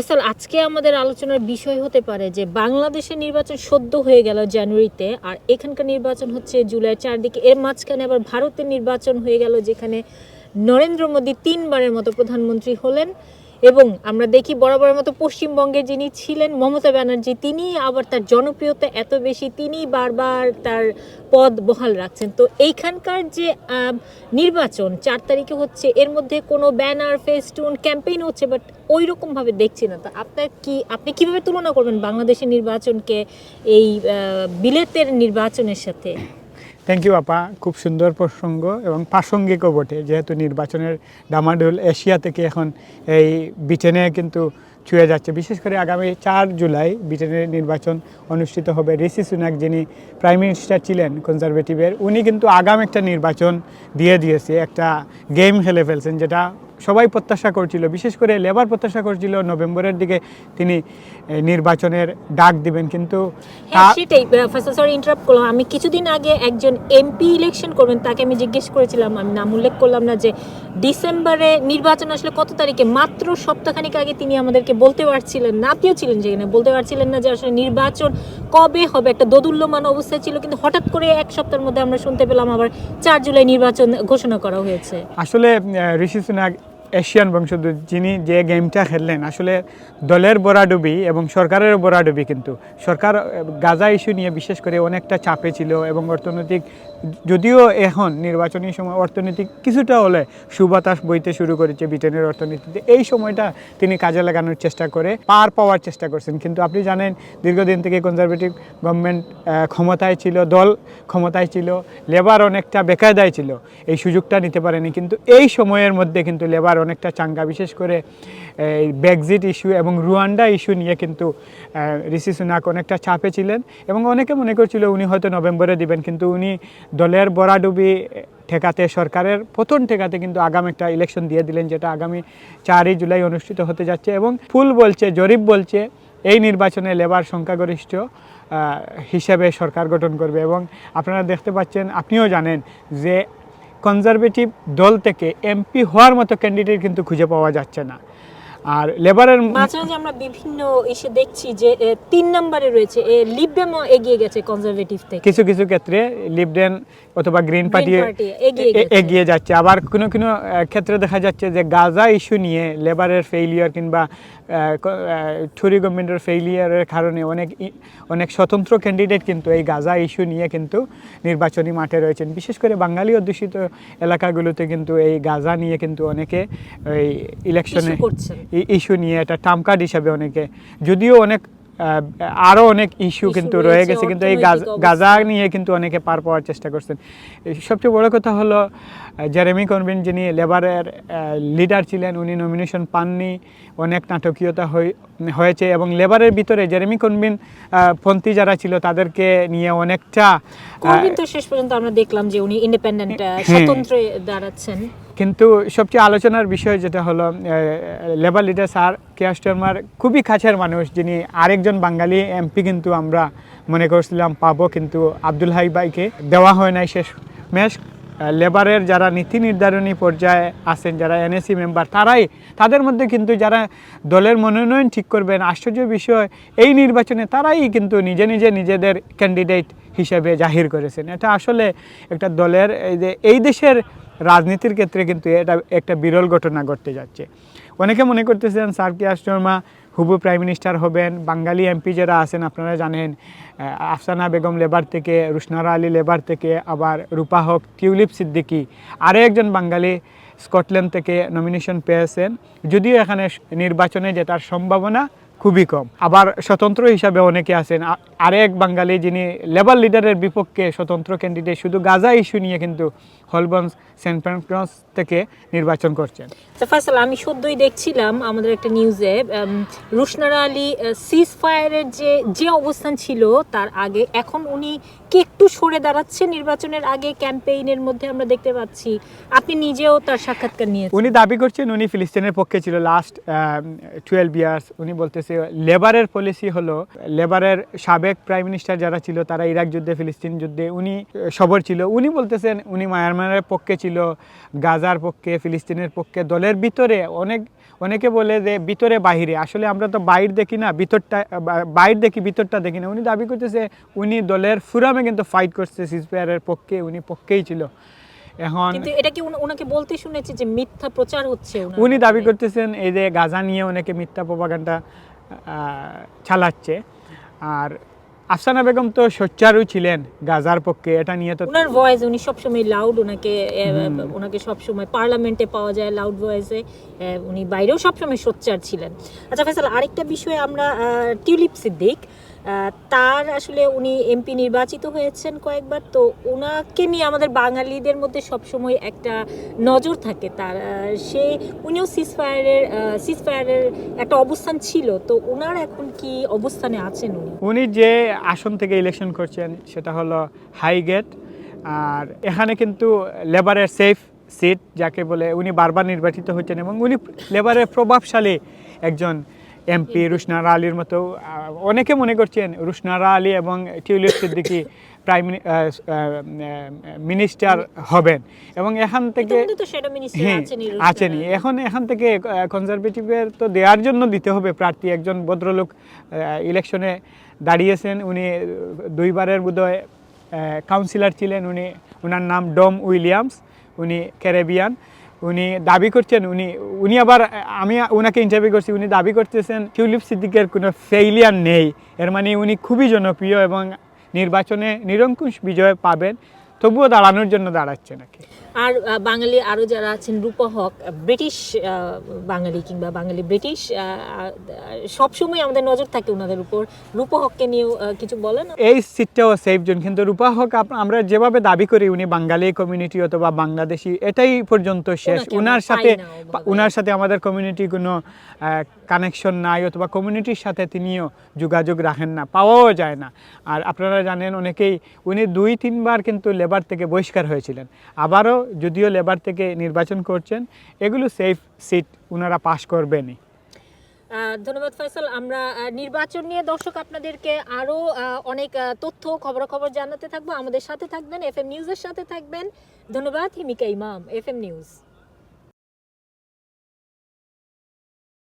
ফয়সাল আজকে আমাদের আলোচনার বিষয় হতে পারে যে বাংলাদেশের নির্বাচন সদ্য হয়ে গেল জানুয়ারিতে, আর এখানকার নির্বাচন হচ্ছে জুলাই চারদিকে। এর মাঝখানে আবার ভারতের নির্বাচন হয়ে গেল, যেখানে নরেন্দ্র মোদী তিনবারের মতো প্রধানমন্ত্রী হলেন। এবং আমরা দেখি বরাবরের মতো পশ্চিমবঙ্গে যিনি ছিলেন মমতা ব্যানার্জি তিনি আবার তার জনপ্রিয়তা এত বেশি তিনি বারবার তার পদ বহাল রাখছেন। তো এইখানকার যে নির্বাচন, চার তারিখে হচ্ছে, এর মধ্যে কোনো ব্যানার, ফেস্টুন, ক্যাম্পেইন হচ্ছে বাট ওই রকমভাবে দেখছি না। তো আপনার কি, আপনি কীভাবে তুলনা করবেন বাংলাদেশের নির্বাচনকে এই বিলেতের নির্বাচনের সাথে? থ্যাংক ইউ আপা। খুব সুন্দর প্রসঙ্গ এবং প্রাসঙ্গিকও বটে, যেহেতু নির্বাচনের ডামাডুল এশিয়া থেকে এখন এই ব্রিটেনে কিন্তু ছুঁয়ে যাচ্ছে। বিশেষ করে আগামী চার জুলাই ব্রিটেনের নির্বাচন অনুষ্ঠিত হবে। ঋষি সুনাক যিনি প্রাইম মিনিস্টার ছিলেন কনজারভেটিভের উনি কিন্তু আগাম একটা নির্বাচন দিয়ে দিয়েছে, একটা গেম খেলে ফেলছেন, যেটা সবাই প্রত্যাশা করছিল বিশেষ করে লেবার প্রত্যাশা করছিল নভেম্বরের দিকে তিনি নির্বাচনের ডাক দিবেন কিন্তু হ্যাঁ সেটাই সরি ইন্টারাপ্ট করলাম। আমি কিছুদিন আগে একজন এমপি ইলেকশন করবেন তাকে আমি জিজ্ঞেস করেছিলাম আমি নাম উল্লেখ করলাম না যে ডিসেম্বরে নির্বাচন আসলে কত তারিখে? মাত্র সপ্তাহখানিক আগে তিনি আমাদেরকে বলতে পারছিলেন না আপনিও ছিলেন যেখানে বলতে পারছিলেন না যে আসলে নির্বাচন কবে হবে একটা দোদুল্যমান অবস্থায় ছিল কিন্তু হঠাৎ করে এক সপ্তাহের মধ্যে আমরা শুনতে পেলাম আবার চার জুলাই নির্বাচন ঘোষণা করা হয়েছে। আসলে ঋষি সুনাক এশিয়ান বংশোদ্ভূত যিনি যে গেমটা খেললেন, আসলে দলের বরাডুবি এবং সরকারের বরাডুবি কিন্তু। সরকার গাজা ইস্যু নিয়ে বিশেষ করে অনেকটা চাপে ছিল এবং অর্থনৈতিক, যদিও এখন নির্বাচনী সময় অর্থনৈতিক কিছুটা হলে সুবাতাস বইতে শুরু করেছে ব্রিটেনের অর্থনীতিতে। এই সময়টা তিনি কাজে লাগানোর চেষ্টা করে, পার পাওয়ার চেষ্টা করছেন। কিন্তু আপনি জানেন, দীর্ঘদিন থেকে কনজারভেটিভ গভর্নমেন্ট ক্ষমতায় ছিল, দল ক্ষমতায় ছিল লেবার অনেকটা বেকায়দায় ছিল। এই সুযোগটা নিতে পারেনি। কিন্তু এই সময়ের মধ্যে কিন্তু লেবার অনেকটা চাঙ্গা। বিশেষ করে এই ব্যাকজিট ইস্যু এবং রুয়ান্ডা ইস্যু নিয়ে কিন্তু ঋষি সুনাক অনেকটা চাপে ছিলেন এবং অনেকে মনে করছিল উনি হয়তো নভেম্বরে দিবেন, কিন্তু উনি দলের বরাডুবি ঠেকাতে, সরকারের পতন ঠেকাতে কিন্তু আগাম একটা ইলেকশন দিয়ে দিলেন, যেটা আগামী চারই জুলাই অনুষ্ঠিত হতে যাচ্ছে এবং ফুল বলছে, জরিপ বলছে, এই নির্বাচনে লেবার সংখ্যাগরিষ্ঠ হিসেবে সরকার গঠন করবে এবং আপনারা দেখতে পাচ্ছেন, আপনিও জানেন যে কনজারভেটিভ দল থেকে এমপি হওয়ার মতো ক্যান্ডিডেট কিন্তু খুঁজে পাওয়া যাচ্ছে না। আর লেবারের মাঝে আমরা বিভিন্ন ইসে দেখছি যে তিন নম্বরে রয়েছে লিবডেমও এগিয়ে গেছে কনজারভেটিভ থেকে। কিছু কিছু ক্ষেত্রে লিবডেন অথবা গ্রিন পার্টি পার্টি এগিয়ে যাচ্ছে। আবার কোনো কোনো ক্ষেত্রে দেখা যাচ্ছে যে গাজা ইস্যু নিয়ে লেবারের ফেইলিয়ার কিংবা টুরি গভর্নমেন্টের ফেইলিয়ারের কারণে অনেক অনেক স্বতন্ত্র ক্যান্ডিডেট কিন্তু এই গাজা ইস্যু নিয়ে কিন্তু নির্বাচনী মাঠে রয়েছেন। বিশেষ করে বাঙালি অধ্যুষিত এলাকাগুলোতে কিন্তু এই গাজা নিয়ে কিন্তু অনেকে এই ইলেকশনে ইস্যু নিয়ে এটা টার্ম কার্ড হিসাবে অনেকে যদিও অনেক আহ, আরও অনেক ইস্যু কিন্তু রয়ে গেছে কিন্তু এই গাজ- গাজা নিয়ে কিন্তু অনেকে পার পাওয়ার চেষ্টা করছেন। সবচেয়ে বড় কথা হলো জেরেমি কনভিন যিনি লেবারের লিডার ছিলেন উনি নমিনেশন পাননি। অনেক নাটকীয়তা হয়েছে এবং লেবারের ভিতরে জেরেমি কনভিন আহ, পন্থী যারা ছিল তাদেরকে নিয়ে অনেকটা শেষ পর্যন্ত আমরা দেখলাম যে উনি ইন্ডিপেন্ডেন্ট হ্যাঁ। স্বতন্ত্রে দাঁড়াচ্ছেন কিন্তু সবচেয়ে আলোচনার বিষয় যেটা হলো লেবার লিডার স্যার কেয়াস্টমার খুবই কাছের মানুষ যিনি আরেকজন বাঙালি এমপি কিন্তু আমরা মনে করছিলাম পাবো কিন্তু আব্দুল হাই ভাইকে দেওয়া হয় নাই শেষ মেশ লেবারের যারা নীতি নির্ধারণী পর্যায়ে আছেন, যারা এনএসি মেম্বার তারাই তাদের মধ্যে কিন্তু যারা দলের মনোনয়ন ঠিক করবেন, আশ্চর্য বিষয়, এই নির্বাচনে তারাই কিন্তু নিজে নিজে নিজেদের ক্যান্ডিডেট হিসেবে জাহির করেছেন। এটা আসলে একটা দলের, এই যে, এই দেশের রাজনীতির ক্ষেত্রে কিন্তু এটা একটা বিরল ঘটনা ঘটতে যাচ্ছে। অনেকে মনে করতেছেন, স্যার কিয়াস শর্মা হুবু প্রাইম মিনিস্টার হবেন। বাঙালি এমপি যারা আছেন, আপনারা জানেন আফসানা বেগম লেবার থেকে, রুশনারা আলী লেবার থেকে, আবার রূপা হক, টিউলিপ সিদ্দিকি, আরও একজন বাঙালি স্কটল্যান্ড থেকে নমিনেশন পেয়েছেন। যদিও এখানে নির্বাচনে জেতার সম্ভাবনা খুবই কম। আবার স্বতন্ত্র হিসাবে অনেকে আছেন আরেক বাঙালি যিনি লেবার লিডারের বিপক্ষে স্বতন্ত্র ক্যান্ডিডেট শুধু গাজা ইস্যু নিয়ে কিন্তু হলবন্স সেন্ট ফ্রান্স থেকে নির্বাচন করছেন। তো আমি সদ্যই দেখছিলাম আমাদের একটা নিউজে রুশনারা আলী সিজ ফায়ারের যে যে অবস্থান ছিল তার আগে এখন উনি কি একটু সরে দাঁড়াচ্ছে নির্বাচনের আগে ক্যাম্পেইনের মধ্যে আমরা দেখতে পাচ্ছি? আপনি নিজেও তার সাক্ষাৎকার নিয়েছেন। উনি দাবি করছেন উনি ফিলিস্তিনের পক্ষে ছিল লাস্ট টুয়েলভ ইয়ার্স উনি বলতেছে লেবারের পলিসি হলো লেবারের সাবেক প্রাইম মিনিস্টার যারা ছিল তারা ইরাক যুদ্ধে ফিলিস্তিন যুদ্ধে উনি সবর ছিল। উনি বলতেছেন উনি মায়ানমারের পক্ষে ছিল গাজার পক্ষে ফিলিস্তিনের পক্ষে দলের ভিতরে অনেক অনেকে বলে যে ভিতরে বাহিরে। আসলে আমরা তো বাইর দেখি না ভিতরটা বাইর দেখি ভিতরটা দেখি না। উনি দাবি করতেছে উনি দলের ফুরামে কিন্তু ফাইট করছে সিজপিআরের পক্ষে উনি পক্ষেই ছিল। এখন কিন্তু এটা কি ওনাকে বলতে শুনেছি যে মিথ্যা প্রচার হচ্ছে উনি দাবি করতেছেন এই যে গাজা নিয়ে অনেকে মিথ্যা প্রপাগান্ডা চালাচ্ছে। আর আফসানা বেগম তো সোচ্চারও ছিলেন গাজার পক্ষে এটা নিয়ে তো ওনার ভয়েস উনি সব সময় লাউড ওনাকে ওনাকে সবসময় পার্লামেন্টে পাওয়া যায় লাউড ভয়েসে উনি বাইরেও সবসময় সোচ্চার ছিলেন। আচ্ছা ফেসাল আরেকটা বিষয়ে আমরা টিউলিপ সিদ্দিক তার আসলে উনি এমপি নির্বাচিত হয়েছেন কয়েকবার, তো ওনাকে নিয়ে আমাদের বাঙালিদের মধ্যে সবসময় একটা নজর থাকে তার। সে, উনিও সিসফায়ারের সিসফায়ারের একটা অবস্থান ছিল, তো ওনার এখন কি অবস্থানে আছেন উনি? উনি যে আসন থেকে ইলেকশন করছেন, সেটা হলো হাইগেট আর এখানে কিন্তু লেবারের সেফ সিট যাকে বলে উনি বারবার নির্বাচিত হচ্ছেন এবং উনি লেবারের প্রভাবশালী একজন এমপি রুশনারা আলীর মতো অনেকে মনে করছেন রুশনারা আলী এবং টিউলিপ সিদ্দিকি প্রাইম মিনিস্টার হবেন। এবং এখান থেকে হ্যাঁ আছেনি এখন এখান থেকে কনজারভেটিভের তো দেওয়ার জন্য দিতে হবে প্রার্থী। একজন ভদ্রলোক ইলেকশনে দাঁড়িয়েছেন উনি দুইবারের বোধহয় কাউন্সিলর ছিলেন। উনি ওনার নাম ডম উইলিয়ামস উনি ক্যারেবিয়ান উনি দাবি করছেন, উনি উনি আবার, আমি ওনাকে ইন্টারভিউ করছি, উনি দাবি করতেছেন, টিউলিপ সিদ্দিকের কোনো ফেইলিয়ার নেই। এর মানে উনি খুবই জনপ্রিয় এবং নির্বাচনে নিরঙ্কুশ বিজয় পাবেন, তবুও দাঁড়ানোর জন্য দাঁড়াচ্ছে নাকি? আর বাঙালি আরও যারা আছেন রূপা হক ব্রিটিশ বাঙালি কিংবা বাঙালি ব্রিটিশ সবসময় আমাদের নজর থাকে ওনাদের উপর। রূপা হককে নিয়েও কিছু বলেন? এই সিটটাও সেফ জোন কিন্তু রূপা হক আমরা যেভাবে দাবি করি উনি বাঙালি কমিউনিটি অথবা বাংলাদেশি এটাই পর্যন্ত শেষ। উনার সাথে উনার সাথে আমাদের কমিউনিটি কোনো কানেকশন নাই অথবা কমিউনিটির সাথে তিনিও যোগাযোগ রাখেন না পাওয়াও যায় না। আর আপনারা জানেন অনেকেই উনি দুই তিনবার কিন্তু লেবার থেকে বহিষ্কার হয়েছিলেন। আবারও যদিও লেবার থেকে নির্বাচন করছেন, এগুলো সেফ সিট ওনারা পাশ করবেনই। ধন্যবাদ ফয়সাল। আমরা নির্বাচন নিয়ে দর্শক আপনাদেরকে আরও অনেক তথ্য তথ্য, খবরাখবর জানাতে থাকব। আমাদের সাথে থাকবেন এফএম নিউজের সাথে থাকবেন। ধন্যবাদ, হিমিকা ইমাম, এফএম নিউজ।